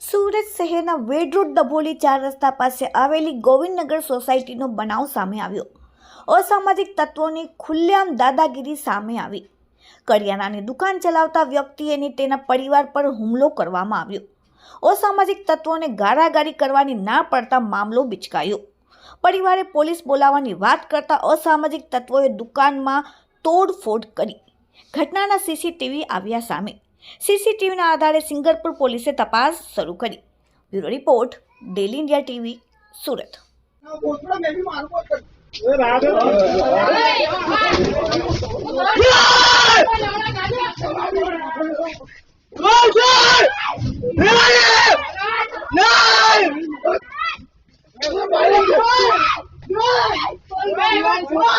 સુરત શહેરના વેડરોડ દભોલી ચાર રસ્તા પાસે આવેલી ગોવિંદનગર સોસાયટીનો બનાવ સામે આવ્યો. અસામાજિક તત્વોની ખુલ્લેઆમ દાદાગીરી સામે આવી. કરિયાણાની દુકાન ચલાવતા વ્યક્તિએ તેના પરિવાર પર હુમલો કરવામાં આવ્યો. અસામાજિક તત્વોને ગારાગારી કરવાની ના પડતા મામલો બિચકાયો. પરિવારે પોલીસ બોલાવવાની વાત કરતા અસામાજિક તત્વોએ દુકાનમાં તોડફોડ કરી. ઘટનાના સીસીટીવી આવ્યા સામે. સીસીટીવીના આધારે સિંગરપુર પોલીસે તપાસ શરૂ કરી. Bureau report daily India TV Surat.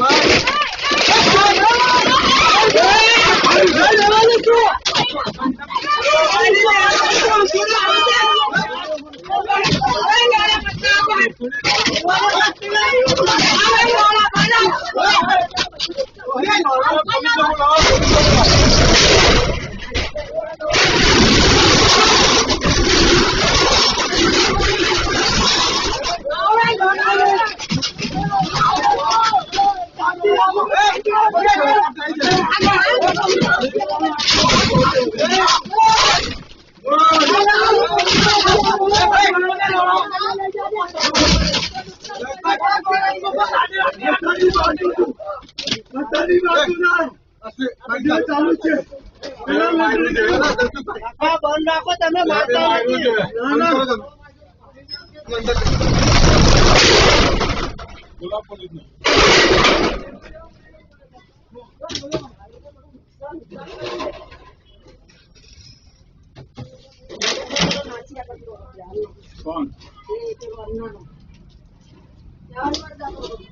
ભાઈ ચાલુ છે આ બંધ રાખો તમે મારતા ఎవరు పడతారు?